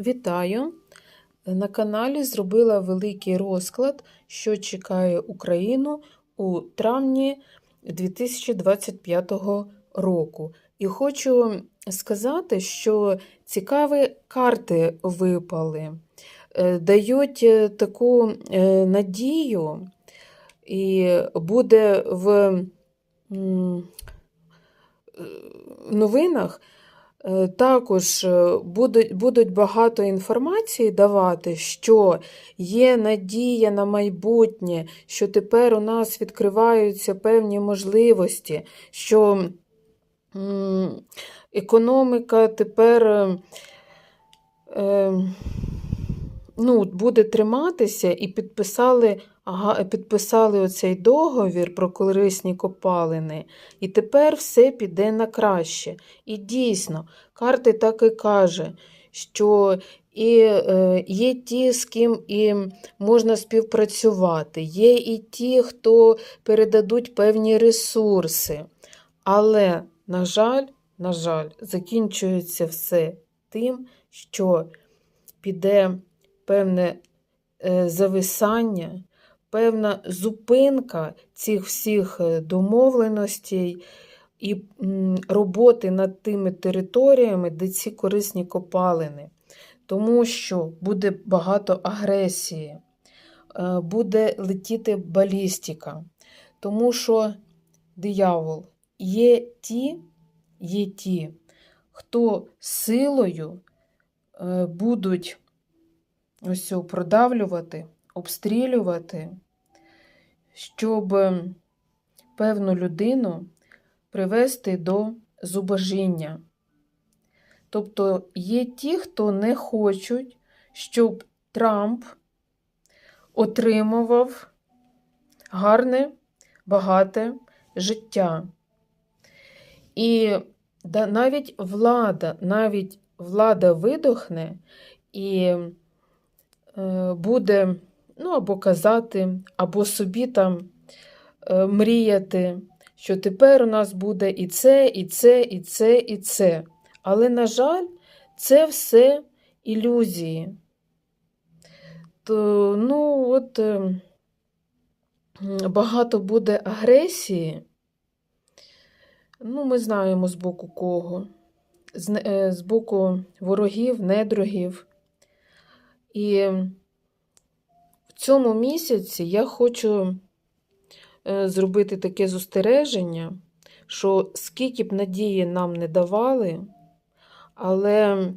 Вітаю! На каналі зробила великий розклад, що чекає Україну у травні 2025 року. І хочу сказати, що цікаві карти випали, Е, дають е, таку е, надію, і буде в новинах. Е, Також е, будуть, будуть багато інформації давати, що є надія на майбутнє, що тепер у нас відкриваються певні можливості, що економіка тепер е, е, ну, буде триматися і підписали, підписали оцей договір про корисні копалини, і тепер все піде на краще. І дійсно, карти так і каже, що і е, є ті, з ким і можна співпрацювати, є і ті, хто передадуть певні ресурси. Але, на жаль, на жаль, закінчується все тим, що піде певне е, зависання, певна зупинка цих всіх е, домовленостей і роботи над тими територіями, де ці корисні копалини. Тому що буде багато агресії, е, буде летіти балістика. Тому що диявол є ті, є ті, хто силою будуть ось продавлювати, обстрілювати, щоб певну людину привести до зубожіння. Тобто є ті, хто не хочуть, щоб Трамп отримував гарне, багате життя. І навіть влада, навіть влада видохне і буде ну, або казати, або собі там е, мріяти, що тепер у нас буде і це, і це, і це, і це. Але, на жаль, це все ілюзії. То, ну, от е, багато буде агресії. Ну, ми знаємо з боку кого. З, е, з боку ворогів, недругів. І в цьому місяці я хочу е, зробити таке застереження, що скільки б надії нам не давали, але